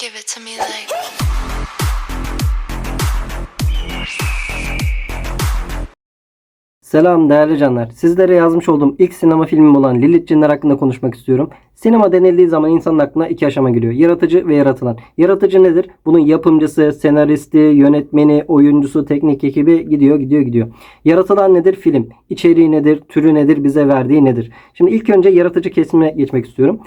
Give it to me like. Selam değerli canlar. Sizlere yazmış olduğum ilk sinema filmim olan Lilith Cinler hakkında konuşmak istiyorum. Sinema denildiği zaman insanın aklına iki aşama geliyor. Yaratıcı ve yaratılan. Yaratıcı nedir? Bunun yapımcısı, senaristi, yönetmeni, oyuncusu, teknik ekibi gidiyor gidiyor gidiyor. Yaratılan nedir? Film. İçeriği nedir? Türü nedir? Bize verdiği nedir? Şimdi ilk önce yaratıcı kesime geçmek istiyorum.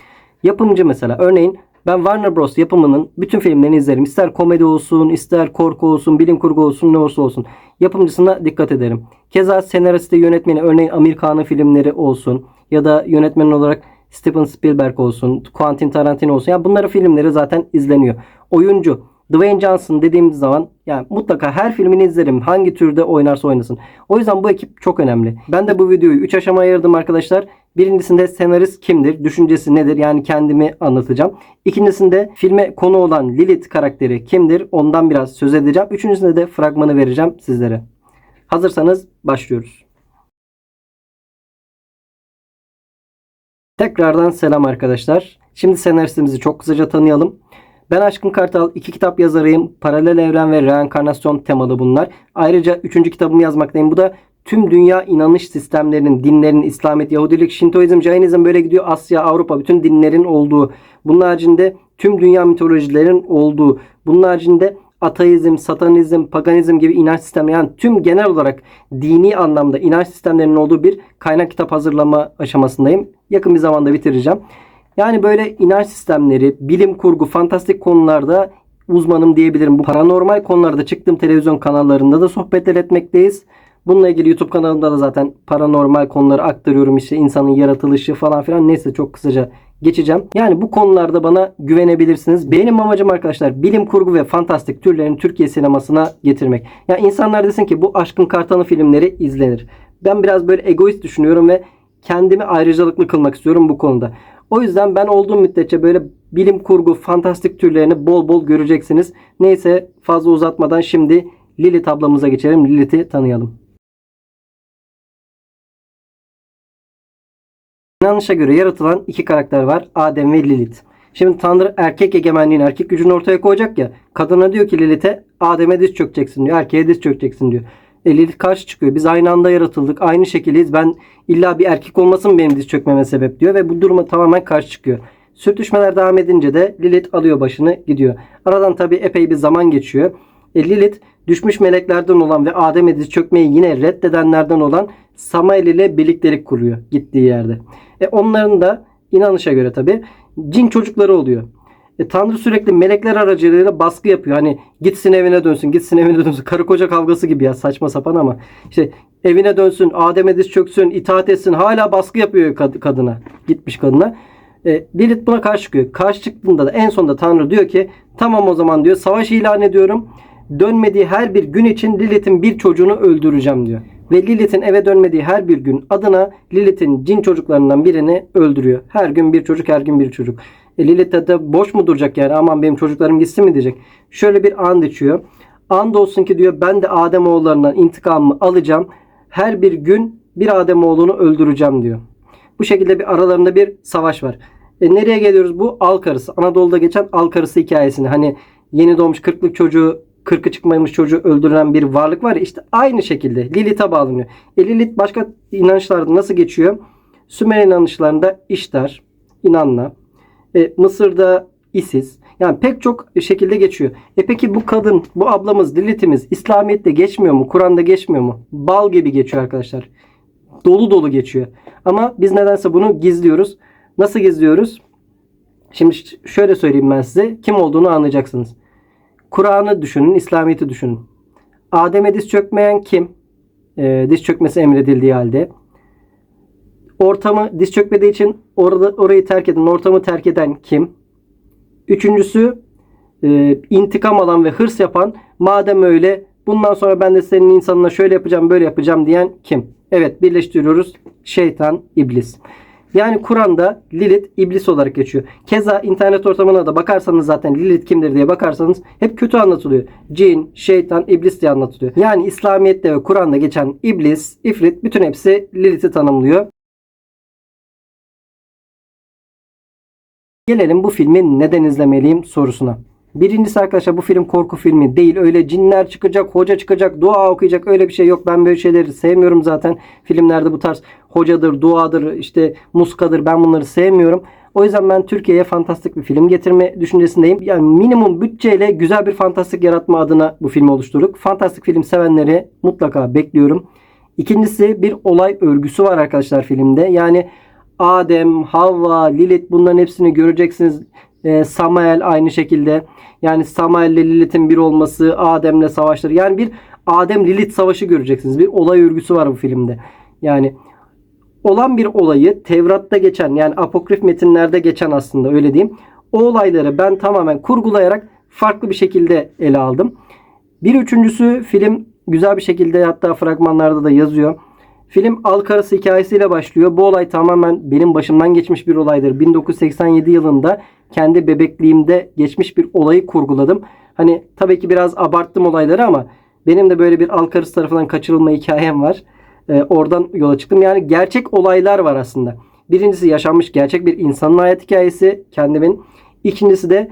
Yapımcı mesela. Örneğin ben Warner Bros. yapımının bütün filmlerini izlerim. İster komedi olsun, ister korku olsun, bilim kurgu olsun, ne olursa olsun. Yapımcısına dikkat ederim. Keza senaristi, yönetmeni, örneğin Amerikanı filmleri olsun ya da yönetmen olarak Steven Spielberg olsun, Quentin Tarantino olsun. Yani bunların filmleri zaten izleniyor. Oyuncu, Dwayne Johnson dediğimiz zaman yani mutlaka her filmini izlerim. Hangi türde oynarsa oynasın. O yüzden bu ekip çok önemli. Ben de bu videoyu 3 aşamaya ayırdım arkadaşlar. Birincisinde senarist kimdir? Düşüncesi nedir? Yani kendimi anlatacağım. İkincisinde filme konu olan Lilith karakteri kimdir? Ondan biraz söz edeceğim. Üçüncüsünde de fragmanı vereceğim sizlere. Hazırsanız başlıyoruz. Tekrardan selam arkadaşlar. Şimdi senaristimizi çok kısaca tanıyalım. Ben Aşkın Kartal iki kitap yazarıyım. Paralel evren ve reenkarnasyon temalı bunlar. Ayrıca üçüncü kitabımı yazmaktayım. Bu da tüm dünya inanış sistemlerinin, dinlerin, İslamiyet, Yahudilik, Şintoizm, Jainizm böyle gidiyor. Asya, Avrupa bütün dinlerin olduğu. Bunun haricinde tüm dünya mitolojilerin olduğu. Bunun haricinde ateizm, satanizm, paganizm gibi inanç sistemleri yani tüm genel olarak dini anlamda inanç sistemlerinin olduğu bir kaynak kitap hazırlama aşamasındayım. Yakın bir zamanda bitireceğim. Yani böyle inanç sistemleri, bilim kurgu, fantastik konularda uzmanım diyebilirim. Bu paranormal konularda çıktığım televizyon kanallarında da sohbetler etmekteyiz. Bununla ilgili YouTube kanalımda da zaten paranormal konuları aktarıyorum. İşte insanın yaratılışı falan filan. Neyse çok kısaca geçeceğim. Yani bu konularda bana güvenebilirsiniz. Benim amacım arkadaşlar bilim kurgu ve fantastik türlerini Türkiye sinemasına getirmek. Yani insanlar desin ki bu Aşkın Kartalı filmleri izlenir. Ben biraz böyle egoist düşünüyorum ve kendimi ayrıcalıklı kılmak istiyorum bu konuda. O yüzden ben olduğum müddetçe böyle bilim kurgu, fantastik türlerini bol bol göreceksiniz. Neyse fazla uzatmadan şimdi Lilith ablamıza geçelim. Lilith'i tanıyalım. İnanışa göre yaratılan iki karakter var. Adem ve Lilith. Şimdi Tanrı erkek egemenliğini, erkek gücünü ortaya koyacak ya. Kadına diyor ki Lilith'e Adem'e diz çökeceksin diyor. Erkeğe diz çökeceksin diyor. E Lilith karşı çıkıyor. Biz aynı anda yaratıldık. Aynı şekilliyiz. Ben illa bir erkek olmasın benim diz çökmeme sebep diyor. Ve bu duruma tamamen karşı çıkıyor. Sürtüşmeler devam edince de Lilith alıyor başını gidiyor. Aradan tabi epey bir zaman geçiyor. E Lilith düşmüş meleklerden olan ve Adem'e diz çökmeyi yine reddedenlerden olan Samael ile birliktelik kuruyor gittiği yerde. E onların da inanışa göre tabi cin çocukları oluyor. E, Tanrı sürekli melekler aracılığıyla baskı yapıyor. Hani gitsin evine dönsün, gitsin evine dönsün. Karı koca kavgası gibi ya saçma sapan ama. işte evine dönsün, Adem'e diz çöksün, itaat etsin. Hala baskı yapıyor kad- kadına. Gitmiş kadına. E, Lilith buna karşı çıkıyor. Karşı çıktığında da en sonunda Tanrı diyor ki tamam o zaman diyor savaş ilan ediyorum. Dönmediği her bir gün için Lilith'in bir çocuğunu öldüreceğim diyor. Ve Lilith'in eve dönmediği her bir gün adına Lilith'in cin çocuklarından birini öldürüyor. Her gün bir çocuk, her gün bir çocuk. E Lilith de, boş mu duracak yani aman benim çocuklarım gitsin mi diyecek. Şöyle bir and içiyor. And olsun ki diyor ben de Adem oğullarından intikamımı alacağım. Her bir gün bir Adem oğlunu öldüreceğim diyor. Bu şekilde bir aralarında bir savaş var. E nereye geliyoruz? Bu al karısı. Anadolu'da geçen al karısı hikayesini. Hani yeni doğmuş kırklık çocuğu kırkı çıkmamış çocuğu öldüren bir varlık var ya işte aynı şekilde Lilith'e bağlanıyor. E Lilith başka inançlarda nasıl geçiyor? Sümer inanışlarında İştar, İnanna, e, Mısır'da Isis. Yani pek çok şekilde geçiyor. E peki bu kadın, bu ablamız, Lilith'imiz İslamiyet'te geçmiyor mu? Kur'an'da geçmiyor mu? Bal gibi geçiyor arkadaşlar. Dolu dolu geçiyor. Ama biz nedense bunu gizliyoruz. Nasıl gizliyoruz? Şimdi şöyle söyleyeyim ben size. Kim olduğunu anlayacaksınız. Kur'an'ı düşünün, İslamiyet'i düşünün. Adem'e diz çökmeyen kim? Ee, diz çökmesi emredildiği halde. Ortamı diz çökmediği için orada orayı terk eden, ortamı terk eden kim? Üçüncüsü e, intikam alan ve hırs yapan madem öyle bundan sonra ben de senin insanına şöyle yapacağım böyle yapacağım diyen kim? Evet birleştiriyoruz. Şeytan, iblis. Yani Kur'an'da Lilith iblis olarak geçiyor. Keza internet ortamına da bakarsanız zaten Lilith kimdir diye bakarsanız hep kötü anlatılıyor. Cin, şeytan, iblis diye anlatılıyor. Yani İslamiyet'te ve Kur'an'da geçen iblis, ifrit bütün hepsi Lilith'i tanımlıyor. Gelelim bu filmi neden izlemeliyim sorusuna. Birincisi arkadaşlar bu film korku filmi değil. Öyle cinler çıkacak, hoca çıkacak, dua okuyacak öyle bir şey yok. Ben böyle şeyleri sevmiyorum zaten. Filmlerde bu tarz hocadır, duadır, işte muskadır ben bunları sevmiyorum. O yüzden ben Türkiye'ye fantastik bir film getirme düşüncesindeyim. Yani minimum bütçeyle güzel bir fantastik yaratma adına bu filmi oluşturduk. Fantastik film sevenleri mutlaka bekliyorum. İkincisi bir olay örgüsü var arkadaşlar filmde. Yani Adem, Havva, Lilith bunların hepsini göreceksiniz. Ee, Samael aynı şekilde. Yani Samael ile Lilith'in bir olması, Adem'le savaşları. Yani bir Adem Lilith savaşı göreceksiniz. Bir olay örgüsü var bu filmde. Yani olan bir olayı Tevrat'ta geçen yani apokrif metinlerde geçen aslında öyle diyeyim. O olayları ben tamamen kurgulayarak farklı bir şekilde ele aldım. Bir üçüncüsü film güzel bir şekilde hatta fragmanlarda da yazıyor. Film Alkarası hikayesiyle başlıyor. Bu olay tamamen benim başımdan geçmiş bir olaydır. 1987 yılında kendi bebekliğimde geçmiş bir olayı kurguladım. Hani tabii ki biraz abarttım olayları ama benim de böyle bir Alkarası tarafından kaçırılma hikayem var. Ee, oradan yola çıktım. Yani gerçek olaylar var aslında. Birincisi yaşanmış gerçek bir insanın hayat hikayesi kendimin. İkincisi de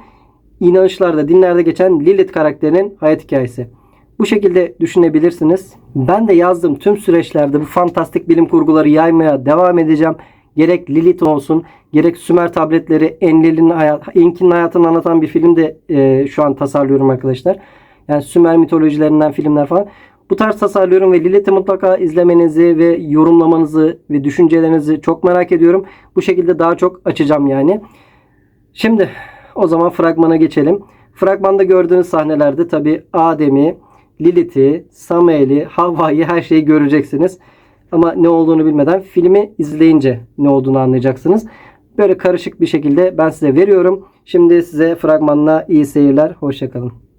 inanışlarda, dinlerde geçen Lilith karakterinin hayat hikayesi. Bu şekilde düşünebilirsiniz. Ben de yazdığım tüm süreçlerde bu fantastik bilim kurguları yaymaya devam edeceğim. Gerek Lilith olsun, gerek Sümer tabletleri, Enlil'in hayat, Enki'nin hayatını anlatan bir film de e, şu an tasarlıyorum arkadaşlar. Yani Sümer mitolojilerinden filmler falan. Bu tarz tasarlıyorum ve Lilith'i mutlaka izlemenizi ve yorumlamanızı ve düşüncelerinizi çok merak ediyorum. Bu şekilde daha çok açacağım yani. Şimdi o zaman fragmana geçelim. Fragmanda gördüğünüz sahnelerde tabi Adem'i, Lilith'i, Samuel'i, Havva'yı her şeyi göreceksiniz. Ama ne olduğunu bilmeden filmi izleyince ne olduğunu anlayacaksınız. Böyle karışık bir şekilde ben size veriyorum. Şimdi size fragmanla iyi seyirler. Hoşçakalın.